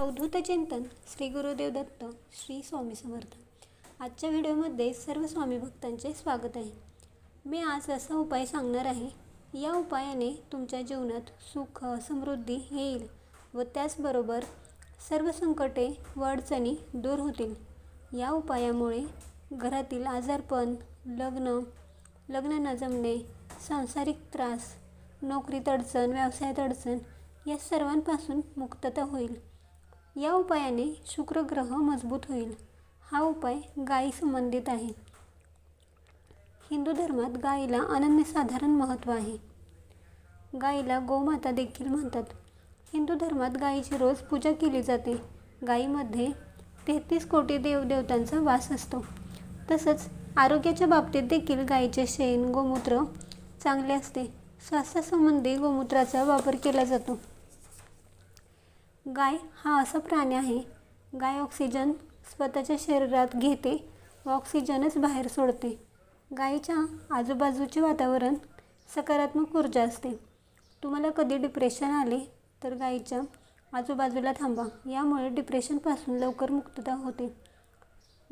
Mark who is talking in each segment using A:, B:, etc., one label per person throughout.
A: अवधूत चिंतन श्री गुरुदेव दत्त श्री स्वामी समर्थ. आजच्या व्हिडिओमध्ये सर्व स्वामी भक्तांचे स्वागत आहे. मी आज असा उपाय सांगणार आहे. या उपायाने तुमच्या जीवनात सुख समृद्धी येईल व त्याचबरोबर सर्व संकटे व अडचणी दूर होतील. या उपायामुळे घरातील आजारपण लग्न लग्न न जमणे सांसारिक त्रास नोकरीत अडचण व्यवसायात अडचण या सर्वांपासून मुक्तता होईल. या उपायाने शुक्र ग्रह मजबूत होईल. हा उपाय गायी संबंधित आहे. हिंदू धर्मात गायीला अनन्यसाधारण महत्त्व आहे. गायीला गोमाता देखील म्हणतात. हिंदू धर्मात गायीची रोज पूजा केली जाते. गायीमध्ये तेहतीस कोटी देवदेवतांचा वास असतो. तसंच आरोग्याच्या बाबतीत देखील गायीचे शेण गोमूत्र चांगले असते. स्वास्थ्यासंबंधी गोमूत्राचा वापर केला जातो. गाय हा असा प्राणी आहे. गाय ऑक्सिजन स्वतःच्या शरीरात घेते व ऑक्सिजनच बाहेर सोडते. गायीच्या आजूबाजूचे वातावरण सकारात्मक ऊर्जा असते. तुम्हाला कधी डिप्रेशन आले तर गायीच्या आजूबाजूला थांबा. यामुळे डिप्रेशनपासून लवकर मुक्तता होते.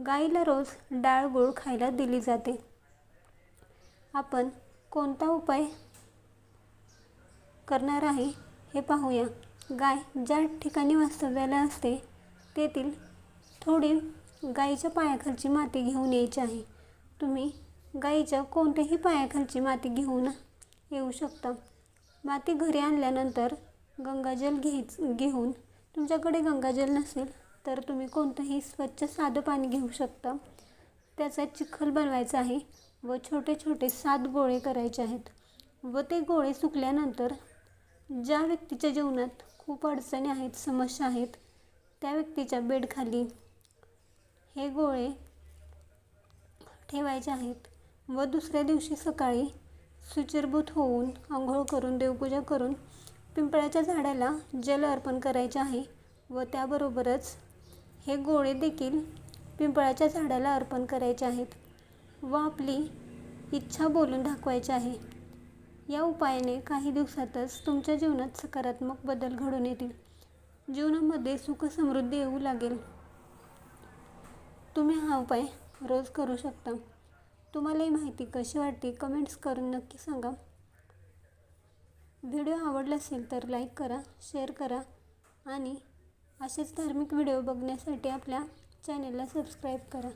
A: गाईला रोज डाळ गूळ खायला दिली जाते. आपण कोणता उपाय करणार आहे हे पाहूया. गाय ज्या ठिकाणी वास्तव्याला असते तेथील थोडी गाईच्या पायाखालची माती घेऊन यायची आहे. तुम्ही गाईच्या कोणत्याही पायाखालची माती घेऊन येऊ शकता. माती घरी आणल्यानंतर गंगाजल घ्यायच घेऊन तुमच्याकडे गंगाजल नसेल तर तुम्ही कोणतंही स्वच्छ साधं पाणी घेऊ शकता. त्याचा चिखल बनवायचा आहे व छोटे छोटे सात गोळे करायचे आहेत व ते गोळे सुकल्यानंतर ज्या व्यक्तीच्या जीवनात खूप अडचणी आहेत समस्या आहेत त्या व्यक्तीच्या बेडखाली हे गोळे ठेवायचे आहेत व दुसऱ्या दिवशी सकाळी सुचिरभूत होऊन आंघोळ करून देवपूजा करून पिंपळाच्या झाडाला जल अर्पण करायचे आहे व त्याबरोबरच हे गोळे देखील पिंपळाच्या झाडाला अर्पण करायचे आहेत व आपली इच्छा बोलून दाखवायची आहे. या उपायाने काही दिवसातच तुमच्या जीवनात सकारात्मक बदल घडून येतील. जीवनामध्ये सुख समृद्धी येऊ लागेल. तुम्ही हा उपाय रोज करू शकता. तुम्हाला ही माहिती कशी वाटते कमेंट्स करून नक्की सांगा. व्हिडिओ आवडला असेल तर लाईक करा शेअर करा आणि असेच धार्मिक व्हिडिओ बघण्यासाठी आपल्या चॅनेलला सबस्क्राईब करा.